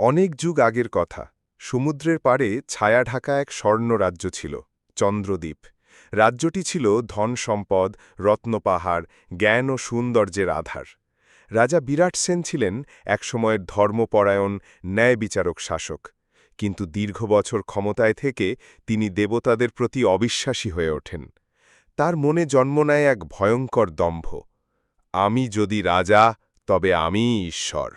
অনেক যুগ আগের কথা। সমুদ্রের পাড়ে ছায়া ঢাকা এক স্বর্ণ রাজ্য ছিল, চন্দ্রদ্বীপ। রাজ্যটি ছিল ধন সম্পদ রত্নপাহাড় জ্ঞান ও সৌন্দর্যের আধার। রাজা বিরাট সেন ছিলেন একসময়ের ধর্মপরায়ণ ন্যায় বিচারক শাসক। কিন্তু দীর্ঘ বছর ক্ষমতায় থেকে তিনি দেবতাদের প্রতি অবিশ্বাসী হয়ে ওঠেন। তার মনে জন্ম নেয় এক ভয়ঙ্কর দম্ভ, আমি যদি রাজা, তবে আমিই ঈশ্বর।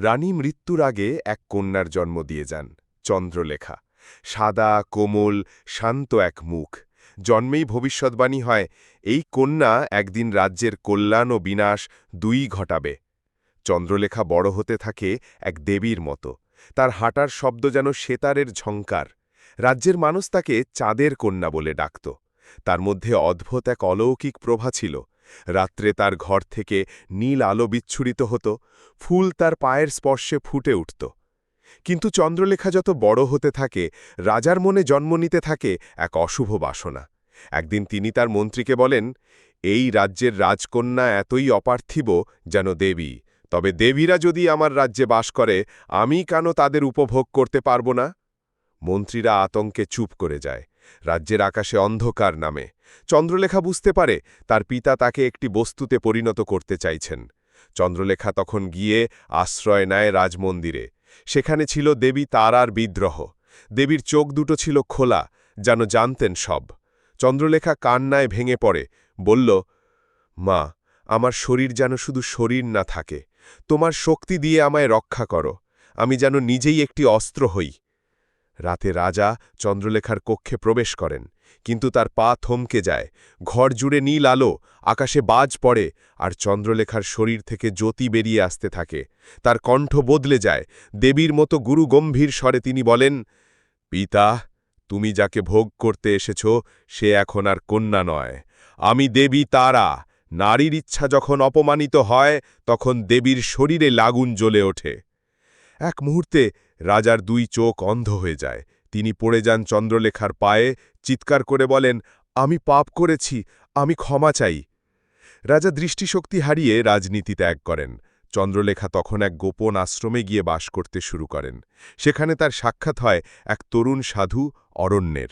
রানী মৃত্যুর আগে এক কন্যার জন্ম দিয়ে যান, চন্দ্রলেখা। সাদা, কোমল, শান্ত এক মুখ। জন্মেই ভবিষ্যৎবাণী হয়, এই কন্যা একদিন রাজ্যের কল্যাণ ও বিনাশ দুই ঘটাবে। চন্দ্রলেখা বড় হতে থাকে এক দেবীর মতো। তার হাঁটার শব্দ যেন সেতারের ঝঙ্কার রাজ্যের মানুষ তাকে চাঁদের কন্যা বলে ডাকত। তার মধ্যে অদ্ভুত এক অলৌকিক প্রভা ছিল। রাত্রে তার ঘর থেকে নীল আলো বিচ্ছুরিত হতো, ফুল তার পায়ের স্পর্শে ফুটে উঠত। কিন্তু চন্দ্রলেখা যত বড় হতে থাকে, রাজার মনে জন্ম নিতে থাকে এক অশুভ বাসনা। একদিন তিনি তার মন্ত্রীকে বলেন, এই রাজ্যের রাজকন্যা এতই অপার্থিব যেন দেবী, তবে দেবীরা যদি আমার রাজ্যে বাস করে, আমি কেন তাদের উপভোগ করতে পারব না? মন্ত্রীরা আতঙ্কে চুপ করে যায়। রাজ্যের আকাশে অন্ধকার নামে। চন্দ্রলেখা বুঝতে পারে তার পিতা তাকে একটি বস্তুতে পরিণত করতে চাইছেন। চন্দ্রলেখা তখন গিয়ে আশ্রয় নেয় রাজমন্দিরে। সেখানে ছিল দেবী তারার বিদ্রোহ। দেবীর চোখ দুটো ছিল খোলা, যেন জানতেন সব। চন্দ্রলেখা কান্নায় ভেঙে পড়ে, বলল, মা, আমার শরীর যেন শুধু শরীর না থাকে। তোমার শক্তি দিয়ে আমায় রক্ষা করো। আমি যেন নিজেই একটি অস্ত্র হই। রাতে রাজা চন্দ্রলেখার কক্ষে প্রবেশ করেন, কিন্তু তার পা থমকে যায়, ঘর জুড়ে নীল আলো, আকাশে বাজ পড়ে, আর চন্দ্রলেখার শরীর থেকে জ্যোতি বেরিয়ে আসতে থাকে। তার কণ্ঠ বদলে যায়, দেবীর মতো গুরু গম্ভীর স্বরে তিনি বলেন, পিতা, তুমি যাকে ভোগ করতে এসেছ, সে এখন আর কন্যা নয়। আমি দেবী তারা। নারীর ইচ্ছা যখন অপমানিত হয়, তখন দেবীর শরীরে লাগুন জ্বলে ওঠে। এক মুহূর্তে রাজার দুই চোখ অন্ধ হয়ে যায়। তিনি পড়ে যান চন্দ্রলেখার পায়ে, চিৎকার করে বলেন, আমি পাপ করেছি, আমি ক্ষমা চাই। রাজা দৃষ্টিশক্তি হারিয়ে রাজনীতি ত্যাগ করেন। চন্দ্রলেখা তখন এক গোপন আশ্রমে গিয়ে বাস করতে শুরু করেন। সেখানে তার সাক্ষাৎ হয় এক তরুণ সাধু অরণ্যের।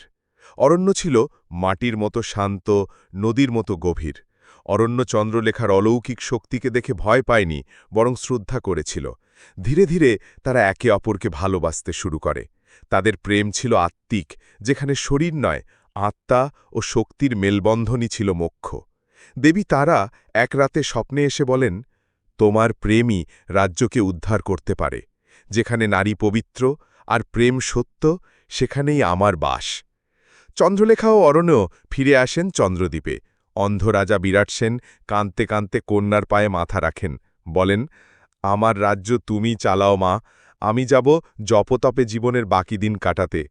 অরণ্য ছিল মাটির মতো শান্ত, নদীর মতো গভীর। অরণ্য চন্দ্রলেখার অলৌকিক শক্তিকে দেখে ভয় পায়নি, বরং শ্রদ্ধা করেছিল। ধীরে ধীরে তারা একে অপরকে ভালোবাসতে শুরু করে। তাদের প্রেম ছিল আত্মিক, যেখানে শরীর নয়, আত্মা ও শক্তির মেলবন্ধনই ছিল মোক্ষ। দেবী তারা এক রাতে স্বপ্নে এসে বলেন, তোমার প্রেমই রাজ্যকে উদ্ধার করতে পারে। যেখানে নারী পবিত্র আর প্রেম সত্য, সেখানেই আমার বাস চন্দ্রলেখা ও অরণ্য ফিরে আসেন চন্দ্রদ্বীপে। অন্ধ রাজা বিরাট সেন কাঁদতে কাঁদতে কন্যার পায়ে মাথা রাখেন। বলেন আমার রাজ্য তুমি চালাও মা, আমি যাব জপতপে জীবনের বাকি দিন কাটাতে।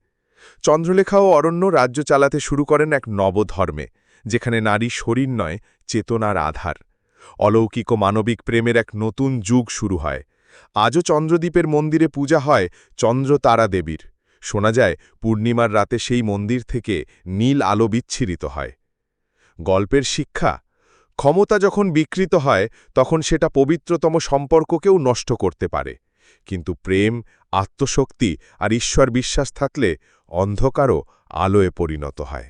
চন্দ্রলেখা ও অরণ্য রাজ্য চালাতে শুরু করেন এক নবধর্মে, যেখানে নারী শরীর নয়, চেতনার আধার। অলৌকিক ও মানবিক প্রেমের এক নতুন যুগ শুরু হয়। আজও চন্দ্রদ্বীপের মন্দিরে পূজা হয় চন্দ্র তারা দেবীর। শোনা যায়, পূর্ণিমার রাতে সেই মন্দির থেকে নীল আলো বিচ্ছিরিত হয়। গল্পের শিক্ষা ক্ষমতা যখন বিকৃত হয়, তখন সেটা পবিত্রতম সম্পর্ককেও নষ্ট করতে পারে। কিন্তু প্রেম, আত্মশক্তি আর ঈশ্বর বিশ্বাস থাকলে অন্ধকারও আলোয় পরিণত হয়।